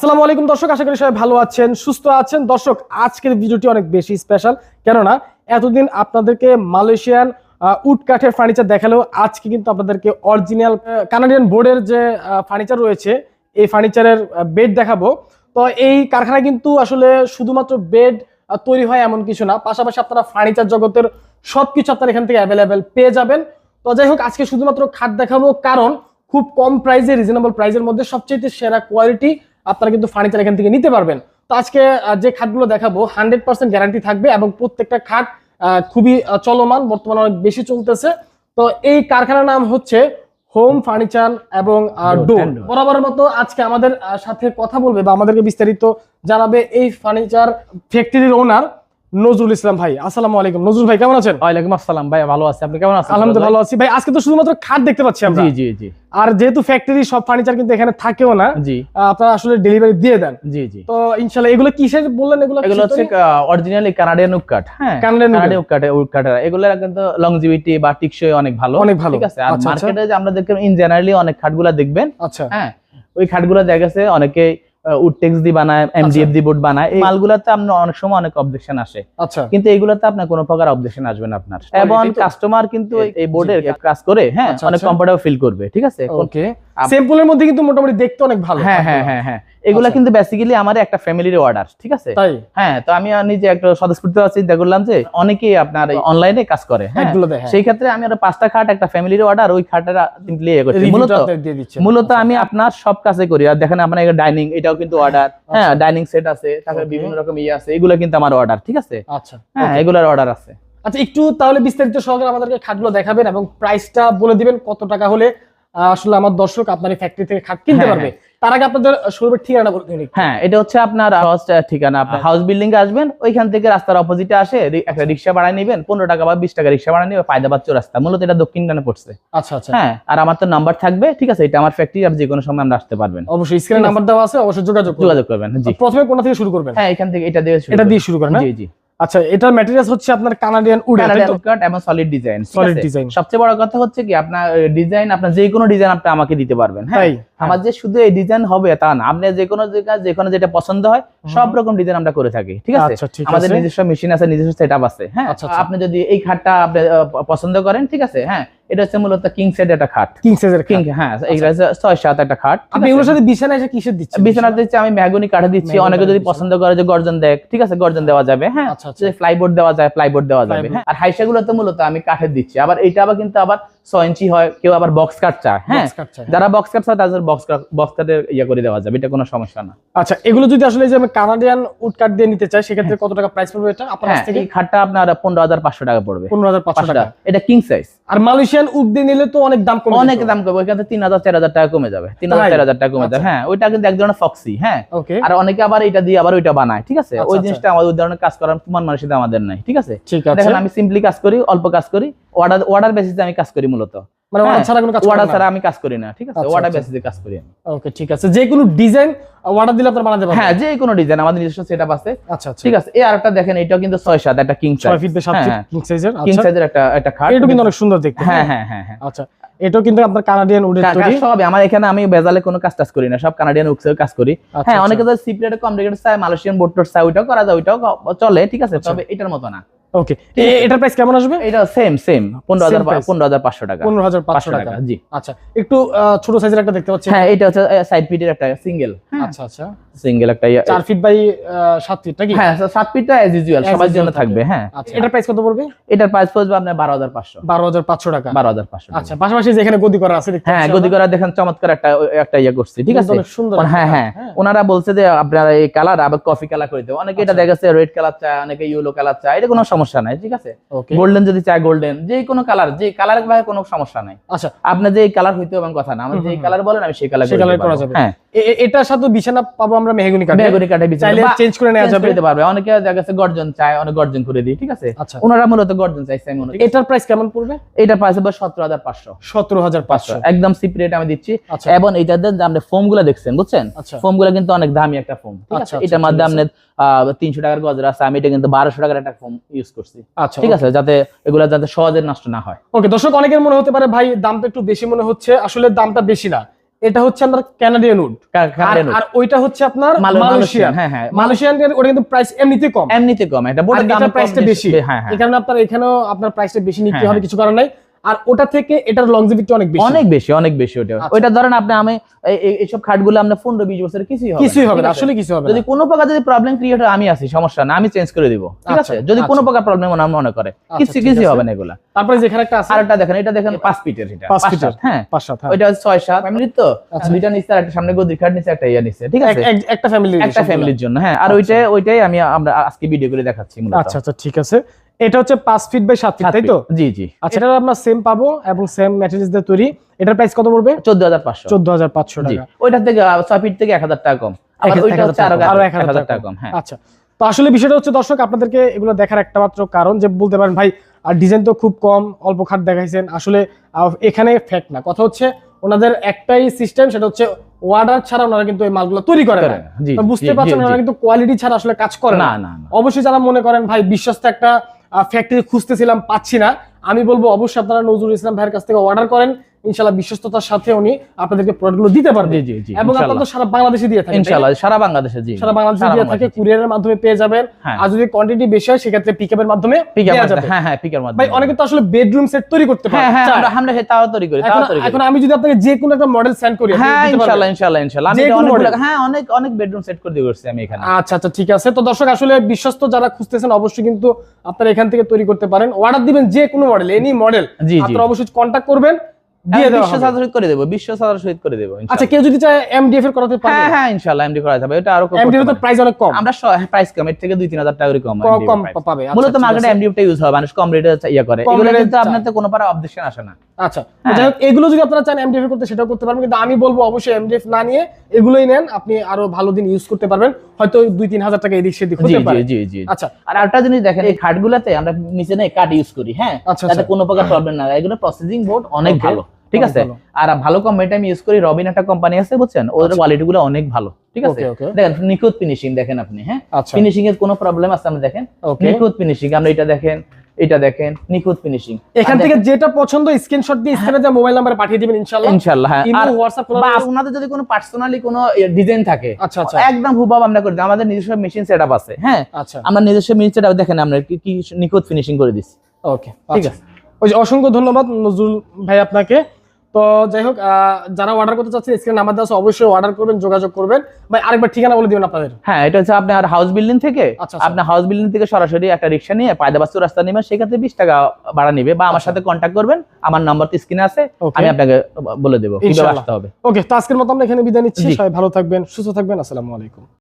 আসসালামু আলাইকুম দর্শক, আশা করি সবাই ভালো আছেন, সুস্থ আছেন। দর্শক, আজকের ভিডিওটি অনেক বেশি স্পেশাল কেননা, এতদিন আপনাদেরকে মালয়েশিয়ান উড কাঠের ফার্নিচার দেখালেও আজকে কিন্তু আপনাদেরকে অরিজিনাল কানাডিয়ান বোর্ডের যে ফার্নিচার রয়েছে, এই ফার্নিচারের বেড দেখাবো। তো এই কারখানায় কিন্তু আসলে শুধুমাত্র বেড তৈরি হয় এমন কিছু না। পাশাপাশি আপনারা ফার্নিচার জগতের সব কিছু আপনারা এখান থেকে অ্যাভেলেবেল পেয়ে যাবেন। তো যাই হোক, আজকে শুধুমাত্র খাট দেখাবো। কারণ, খুব কম প্রাইসে রিজনেবল প্রাইসের মধ্যে সবচেয়ে সেরা কোয়ালিটি আপনারা কিন্তু ফার্নিচার এখান থেকে নিতে পারবেন। তো আজকে যে খাটগুলো দেখাবো হান্ড্রেড পার্সেন্ট গ্যারান্টি থাকবে এবং প্রত্যেকটা খাট আহ, খুবই চলমান বর্তমানে অনেক বেশি চলতেছে। তো এই কারখানার নাম হচ্ছে হোম ফার্নিচার এবং ডোর। বরাবরের মতো আজকে আমাদের সাথে কথা বলবে বা আমাদেরকে বিস্তারিত জানাবে এই ফার্নিচার ফ্যাক্টরির ওনার নজরুল ইসলাম ভাই আসসালামু আলাইকুম। নজরুল ভাই কেমন আছেন? ওয়ালাইকুম আসসালাম ভাই ভালো আছি। আপনি কেমন আছেন? আলহামদুলিল্লাহ ভালো আছি। ভাই আজকে তো শুধুমাত্র খাট দেখতে পাচ্ছি আমরা। জি জি জি। আর যেহেতু ফ্যাক্টরি সব ফার্নিচার কিন্তু এখানে থাকেও না জি। আপনারা আসলে ডেলিভারি দিয়ে দেন। জি জি। তো ইনশাল্লাহ এগুলো কিসের বললেন? এগুলো এগুলো হচ্ছে অরিজিনালি কানাডিয়ান উড কাঠ হ্যাঁ? কানাডিয়ান উড কাঠ উড কাঠের এগুলো কিন্তু লংজিভিটি বা টিকসই অনেক ভালো। অনেক ভালো। ঠিক আছে? আর আচ্ছা, আচ্ছা। মার্কেটে যে আমরা দেখবেন ইন জেনারেলি অনেক খাটগুলা দেখবেন। আচ্ছা। হ্যাঁ? ওই খাটগুলো দেখা গেছে অনেকে বানায় এমডিএফ দি বোর্ড বানায় এই মালগুলাতে আপনার অনেক সময় অনেক অবজেকশন আসে। আচ্ছা। কিন্তু এইগুলোতে আপনার কোনো প্রকার অবজেকশন আসবে না আপনার। এবং কাস্টমার কিন্তু এই- বোর্ডের। কাজ করে হ্যাঁ আচ্ছা, অনেক আচ্ছা। কমফোর্টেবল ফিল করবে ঠিক আছে? ওকে সিম্পলের মধ্যে কিন্তু মোটামুটি দেখতে অনেক ভালো। হ্যাঁ হ্যাঁ হ্যাঁ হ্যাঁ। এগুলা আচ্ছা। কিন্তু বেসিক্যালি আমার একটা ফ্যামিলির অর্ডার ঠিক আছে? তাই? হ্যাঁ তো আমি নিজে একটা স্বতঃস্ফূর্ত চিন্তা করলাম যে অনেকেই আপনার অনলাইনে কাজ করে হ্যাঁ? সেই ক্ষেত্রে আমি আরও পাঁচটা খাট একটা ফ্যামিলির অর্ডার ওই খাটের ইয়ে করছি। মূলত মূলত আমি আপনার সব কাজে করি। আর দেখেন আপনার ডাইনিং এটাও কিন্তু অর্ডার হ্যাঁ ডাইনিং সেট আছে তারপরে বিভিন্ন রকম ইয়ে আছে এগুলো কিন্তু আমার অর্ডার ঠিক আছে? আচ্ছা। হ্যাঁ এগুলোর অর্ডার আছে। আচ্ছা একটু তাহলে বিস্তারিত সহকারে আমাদেরকে খাটগুলো দেখাবেন এবং প্রাইসটা বলে দিবেন কত টাকা হলে আসলে আমার দর্শক আপনার ফ্যাক্টরি থেকে খাট কিনতে হ্যাঁ, পারবে। তার আগে আপনাদের শোরুমের ঠিকানা বলে দিন একটু। হ্যাঁ এটা হচ্ছে আপনার ঠিকানা। আপনার হ্যাঁ। হাউস বিল্ডিং এ আসবেন ওইখান থেকে রাস্তার অপোজিটে আসে একটা রিক্সা ভাড়া নেবেন পনেরো টাকা বা বিশ টাকা রিক্সা ভাড়া নেবে ফায়দাবাদ রাস্তা। মূলত এটা দক্ষিণ ডানে পড়ছে। আচ্ছা আচ্ছা। হ্যাঁ আর আমার তো নাম্বার থাকবে ঠিক আছে এটা আমার ফ্যাক্টরি আপনি যে কোনো সময় আমরা আসতে পারবেন। অবশ্যই স্ক্রিনে নাম্বার দেওয়া আছে অবশ্যই যোগাযোগ করবেন। যোগাযোগ করবেন জি। প্রথমে কোনটা থেকে শুরু করবেন? হ্যাঁ এখান থেকে এটা দিয়ে এটা দিয়ে শুরু করেন না জি জি। আচ্ছা এটার ম্যাটেরিয়ালস হচ্ছে আপনার কানাডিয়ান উড Canadian কাট এবং সলিড ডিজাইন সলিড ডিজাইন সবচেয়ে বড় কথা হচ্ছে কি আপনার ডিজাইন আপনার যে কোনো ডিজাইন আপনি আমাকে দিতে পারবেন হ্যাঁ? আমার যে শুধু এই ডিজাইন হবে তা না আপনি যে কোনো জায়গা যেখানে যেটা পছন্দ হয় সব রকম ডিজাইন আমরা করে থাকি ঠিক আছে? আচ্ছা আমাদের নিজস্ব মেশিন আছে নিজস্ব সেটআপ আছে হ্যাঁ? আচ্ছা, আচ্ছা। আপনি যদি এই খাটটা আপনি পছন্দ করেন ঠিক আছে হ্যাঁ? এটা হচ্ছে মূলত কিং সেট একটা খাট। কিং সাইজের কিং হ্যাঁ এইটা হচ্ছে ছয় সাত একটা খাট আপনি? এগুলোর সাথে বিছানা এসে কিসের দিচ্ছেন? বিছানা দিচ্ছি আমি ম্যাগনি কাঠে দিচ্ছি অনেকে যদি পছন্দ করে যে গর্জন দেখ ঠিক আছে গর্জন দেওয়া যাবে হ্যাঁ? যে ফ্লাইবোর্ড দেওয়া যায় ফ্লাইবোর্ড দেওয়া যাবে হ্যাঁ? আর হাইসা গুলো তো মূলত আমি কাঠের দিচ্ছি আবার এটা আবার কিন্তু আবার ছয় ইঞ্চি হয় কেউ আবার বক্স কাট চায় হ্যাঁ। যারা বক্স কাট চায় তাদের বক্স বক্স কাটের ইয়ে করে দেওয়া যাবে এটা কোনো সমস্যা না। আচ্ছা এগুলো যদি আসলে যে আমি কানাডিয়ান উড কাট দিয়ে নিতে চাই সেক্ষেত্রে কত টাকা প্রাইস পড়বে এটা আপনার কাছ হ্যাঁ থেকে? এই খাটটা আপনার পনেরো হাজার পাঁচশো টাকা পড়বে। পনেরো হাজার পাঁচশো টাকা। এটা কিং সাইজ আর মালয়েশিয়ান উড দিয়ে নিলে তো অনেক দাম কমে অনেক দাম ওইখানে তিন হাজার চার হাজার টাকা কমে যাবে। তিন হাজার চার হাজার টাকা কমে যাবে। আচ্ছা। হ্যাঁ ওইটা কিন্তু এক ধরনের ফক্সি হ্যাঁ? আর অনেকে আবার এটা দিয়ে আবার ওইটা বানায় ঠিক আছে? আচ্ছা, ওই আচ্ছা। জিনিসটা আমাদের কাজ করার মন মানসিকতা আমাদের নাই ঠিক আছে? ঠিক আছে। দেখেন আমি সিম্পলি কাজ করি অল্প কাজ করি। অর্ডার অর্ডার বেসিসে আমি কাজ করি মূলত। মানে অর্ডার ছাড়া কোনো কাজ অর্ডার ছাড়া আমি কাজ করি না ঠিক আছে? আচ্ছা, অর্ডার আচ্ছা। বেসিসে কাজ করি আমি। ওকে ঠিক আছে। যে কোনো ডিজাইন অর্ডার দিলে আপনার বানাতে পারবেন? হ্যাঁ যে কোনো ডিজাইন আমাদের নিজস্ব সেটআপ আছে। আচ্ছা আচ্ছা। ঠিক আছে এই আরেকটা দেখেন এটাও কিন্তু ছয় সাত একটা কিং ছয় ফিট বাই সাত ফিট হ্যাঁ, কিং সাইজের কিং আচ্ছা। সাইজের একটা একটা খাট এটা কিন্তু অনেক সুন্দর দেখতে হ্যাঁ হ্যাঁ? হ্যাঁ হ্যাঁ আচ্ছা এটাও কিন্তু আপনার কানাডিয়ান উডের তৈরি? সব আমার এখানে আমি বেজালে কোনো কাজ টাজ করি না সব কানাডিয়ান উক্সের কাজ করি। আচ্ছা, হ্যাঁ আচ্ছা। অনেকে তো সিপ্রেট কম রেগেট চায় মালয়েশিয়ান বোর্ড চায় ওইটাও করা যায় ওইটাও চলে ঠিক আছে? আচ্ছা। তবে এটার মতো না। ওকে এটার প্রাইস কেমন আসবে? এটা সেম সেম পনেরো হাজার Same price? পনেরো হাজার পাঁচশো টাকা। পনেরো হাজার পাঁচশো পাঁচশো টাকা। টাকা জি। আচ্ছা একটু ছোট সাইজের একটা দেখতে পাচ্ছি। হ্যাঁ এটা হচ্ছে সাইড পিটের একটা সিঙ্গেল আচ্ছা আচ্ছা। সিঙ্গেল একটা ইয়ে- চার ফিট বাই সাত ফিট নাকি? হ্যাঁ সাত পিটটা অ্যাজ ইউজুয়াল সবার জন্য থাকবে হ্যাঁ। আচ্ছা এটার প্রাইস কত পড়বে? এটার প্রাইস পড়বে আপনার বারো হাজার পাঁচশো। বারো হাজার পাঁচশো টাকা। বারো হাজার পাঁচশো। আচ্ছা পাশাপাশি যেখানে গদি করা আছে দেখতে হ্যাঁ গদি করা দেখেন চমৎকার একটা একটা ইয়ে করছি ঠিক আছে? অনেক সুন্দর হ্যাঁ হ্যাঁ। হ্যাঁ। ওনারা বলছে যে আপনারা এই কালার আবার কফি কালার করে দেবো। অনেকে এটা আচ্ছা। দেখা যাচ্ছে রেড কালার চায় অনেকে ইয়েলো কালার চায় এটা কোনো সমস্যা নাই ঠিক আছে? গোল্ডেন যদি চায় গোল্ডেন যে কোনো কালার যে কালারের ভাই কোনো সমস্যা নাই। আচ্ছা। আপনার যে কালার হইতে হবে কথা না আমার যে কালার বলেন আমি সেই কালার করা যাবে। হ্যাঁ। এটার সাথে বিছানা পাবো আমরা মেহগুনি কাঠে বেগুনি কাঠে বিছানা চাইলে চেঞ্জ করে নেওয়া যাবে। দিতে পারবে। অনেকে দেখা যাচ্ছে গর্জন চায় অনেক গর্জন করে দিই ঠিক আছে? আচ্ছা। ওনারা মূলত গর্জন চাইছে আমি এটার প্রাইস কেমন পড়বে? এটা প্রাইস হবে সতেরো হাজার পাঁচশো। সতেরো হাজার পাঁচশো। একদম সিপ রেট আমি দিচ্ছি। আচ্ছা। এবং এটাতে যে আপনি ফোমগুলো দেখছেন বুঝছেন? আচ্ছা। ফোমগুলো কিন্তু অনেক দামি একটা ফোম ঠিক আচ্ছা, আছে? আচ্ছা, এটার মধ্যে ঠিক আছে। আপনি তিনশো টাকার গজরা আছে। আমি এটা কিন্তু বারোশো টাকার একটা ফোম ইউজ করছি। আচ্ছা ঠিক আছে যাতে এগুলা যাতে সহজে নষ্ট না হয়। ওকে দর্শক অনেকের মনে হতে পারে ভাই দামটা একটু বেশি মনে হচ্ছে। আসলে দামটা বেশি না। এটা হচ্ছে আপনার কানাডিয়ান উড। আর ওইটা হচ্ছে আপনার মালয়- মালয়েশিয়ান। হ্যাঁ, হ্যাঁ। মালয়েশিয়ান ওটা কিন্তু প্রাইস এমনিতে কম। এমনিতে কম। এটা বোর্ডের দাম প্রাইসটা বেশি। হ্যাঁ হ্যাঁ। এই কারণে আপনার এখানেও আপনার প্রাইসটা বেশি নিতে হ্যাঁ, হবে কিছু কারণ নাই। আর ওটা থেকে এটার লংজিভিটি অনেক বেশি। অনেক বেশি অনেক বেশি ওটা। আচ্ছা। ওইটা ধরেন আপনি আমি এই- এই- এইসব খাটগুলো আমরা পনেরো বিশ বছর কিছুই হবে কিছুই হবে না আসলে কিছু হবে যদি কোনো প্রকার যদি প্রবলেম ক্রিয়েট হয় আমি আছি সমস্যা না আমি চেঞ্জ করে দিব। ঠিক আচ্ছা, আছে? যদি কোনো আচ্ছা। প্রকার প্রবলেম মনে মনে করে। কিছু আছে। হবে না এগুলা। তারপরে যেখানে একটা আছে? আর একটা দেখেন এটা দেখেন পাঁচ ফিটের এটা। পাঁচ ফিটের। হ্যাঁ। পাঁচ সাত হ্যাঁ। ওইটা হচ্ছে ছয় সাত। ফ্যামিলির তো। দুইটা নিচে আর একটা সামনে গদির খাট নিচে একটা ইয়া নিচে। ঠিক আছে? এক- এক- একটা ফ্যামিলি একটা ফ্যামিলির জন্য হ্যাঁ। আর ওইটাই ওইটাই আমি আমরা আজকে ভিডিও করে দেখাচ্ছি আচ্ছা আচ্ছা ঠিক আছে। এটা হচ্ছে পাঁচ ফিট বাই সাত ফিট সাত তাই তো? জি জি। আচ্ছা এটা আমরা সেম পাবো এবং সেম ম্যাটেরিয়ালস দিয়ে তৈরি। এটার প্রাইস কত পড়বে? চোদ্দ হাজার পাঁচশো। চোদ্দ হাজার পাঁচশো জি। টাকা। ওইটার থেকে আহ, ছয় ফিট থেকে এক হাজার টাকা কম। আবার ওইটা হচ্ছে আরও টাকা, আরও এক এক হাজার হাজার টাকা টাকা কম হ্যাঁ। আচ্ছা তো আসলে বিষয়টা হচ্ছে দর্শক আপনাদেরকে এগুলো দেখার একটা মাত্র কারণ যে বলতে পারেন ভাই আর ডিজাইন তো খুব কম অল্প খাট দেখাইছেন। আসলে এখানে ফ্যাক্ট না। কথা হচ্ছে ওনাদের একটাই সিস্টেম সেটা হচ্ছে ওয়ার্ডার ছাড়া ওনারা কিন্তু এই মালগুলো তৈরি করে না। বুঝতে পারছেন ওনারা কিন্তু কোয়ালিটি ছাড়া আসলে কাজ করে না না। অবশ্যই যারা মনে করেন ভাই বিশ্বস্ত একটা ফ্যাক্টরি খুঁজতেছিলাম, পাচ্ছি না। আমি বলব, অবশ্যই আপনারা নজরুল ইসলাম ভাইয়ের কাছ থেকে অর্ডার করেন। ইনশাল্লাহ বিশ্বস্ততার সাথে উনি আপনাদেরকে প্রোডাক্টগুলো দিতে পারবে। জি জি এবং আপনারা তো সারা বাংলাদেশে দিয়ে থাকেন ইনশাআল্লাহ সারা বাংলাদেশে জি। সারা বাংলাদেশে দিয়ে থাকে কুরিয়ারের মাধ্যমে পেয়ে যাবেন। হ্যাঁ। আর যদি কোয়ান্টিটি বেশি হয় সেক্ষেত্রে পিকআপের মাধ্যমে যাবে। হ্যাঁ হ্যাঁ পিকের মাধ্যমে ভাই অনেকে তো আসলে বেডরুম সেট তৈরি করতে পারে। হ্যাঁ হ্যাঁ আমরা আমরা সে তৈরি করি তাও তৈরি করি। এখন আমি যদি আপনাকে যে কোনো একটা মডেল সেন্ড করি হ্যাঁ? ইনশাআল্লাহ ইনশাআল্লাহ ইনশাআল্লাহ। আমি model? হ্যাঁ অনেক অনেক বেডরুম সেট করে দিয়ে করছি আমি এখানে। আচ্ছা আচ্ছা ঠিক আছে। তো দর্শক আসলে বিশ্বস্ত যারা খুঁজতেছেন অবশ্যই কিন্তু আপনারা এখান থেকে তৈরি করতে পারেন। অর্ডার দিবেন যে কোনো মডেল এনি মডেল আপনারা অবশ্যই কন্ট্যাক্ট করবেন। সাদা করে দেবো বিশ্ব সাদা সহিত করে দেবো আচ্ছা কেউ যদি চায় এমডিএফ এর করাতে হ্যাঁ হ্যাঁ ইনশাআল্লাহ এমডি করা যাবে। এটা আরও কম এমডিএফ তো প্রাইস অনেক কম। আমরা প্রাইস কম। এর থেকে দুই তিন হাজার টাকা কম কম। পাবে। আচ্ছা, মূলত ঠিক মার্কেটে এমডিএফটা ইউজ হয় মানুষ কম রেটে ইয়ে করে। এগুলো কিন্তু। আপনার কোনো পারা অবজেকশন আসে না। আচ্ছা হ্যাঁ। যাই হোক, এগুলো যদি আপনারা চান এমডিএফ করতে সেটাও করতে পারবেন। কিন্তু আমি বলব অবশ্যই এমডিএফ না নিয়ে এগুলোই নেন আপনি আরও ভালো দিন ইউজ করতে পারবেন। হয়তো দুই তিন হাজার টাকা এদিক সেদিক হতে পারে। জি জি। আচ্ছা। আর জিনিস দেখেন এই খাটগুলাতে আমরা নিচে কাঠ ইউজ করি হ্যাঁ? আচ্ছা, তাতে আচ্ছা। কোনো প্রকার প্রবলেম না। এগুলো প্রসেসিং বোর্ড অনেক ভালো ঠিক আছে? আর ভালো কোম্পানিটা আমি ইউজ করি রবিন একটা কোম্পানি আছে বুঝছেন? ওদের আচ্ছা। কোয়ালিটি গুলো অনেক ভালো ঠিক আছে. দেখেন নিখুঁত ফিনিশিং দেখেন আপনি হ্যাঁ? আচ্ছা। ফিনিশিং এর কোনো প্রবলেম আছে আপনি দেখেন। নিখুঁত ফিনিশিং আমরা এটা দেখেন। এটা দেখেন নিখুঁত ফিনিশিং এখান থেকে যেটা পছন্দ স্ক্রিনশট দিয়ে স্ক্রিনে যা মোবাইল নাম্বারে পাঠিয়ে দিবেন ইনশাআল্লাহ। ইনশাআল্লাহ হ্যাঁ। আর WhatsApp খোলা বা আপনাদের যদি কোনো পার্সোনালি কোনো ডিজাইন থাকে আচ্ছা আচ্ছা। একদম হুবাব আমরা করে দিই। আমাদের নিজস্ব মেশিন সেটআপ আছে হ্যাঁ? আচ্ছা। আমরা নিজস্ব মেশিন সেটআপ দেখেন আমরা কি কি নিখুঁত ফিনিশিং করে দিছি ওকে ঠিক ঠিক আছে। ওই যে অসংখ্য ধন্যবাদ নজরুল ভাই আপনাকে। তো যাই হোক যারা অর্ডার করতে চাচ্ছেন স্ক্রিন নাম্বার দেওয়া অবশ্যই অর্ডার করবেন যোগাযোগ করবেন। ভাই আরেকবার ঠিকানা বলে দিবেন আপনাদের। হ্যাঁ এটা হচ্ছে আপনার হাউস বিল্ডিং থেকে। আচ্ছা, আচ্ছা। আপনার হাউস বিল্ডিং থেকে সরাসরি একটা রিক্সা নিয়ে পায়দাবাস্তু রাস্তা নেবেন সেক্ষেত্রে বিশ টাকা ভাড়া নিবে বা আমার আচ্ছা। সাথে কন্ট্যাক্ট করবেন। আমার নাম্বার তো স্ক্রিনে আছে আমি আপনাকে বলে দেবো কীভাবে আসতে হবে। ওকে তো আজকের মতো আমরা এখানে বিদায় নিচ্ছি। সবাই ভালো থাকবেন সুস্থ থাকবেন আসসালামু আলাইকুম।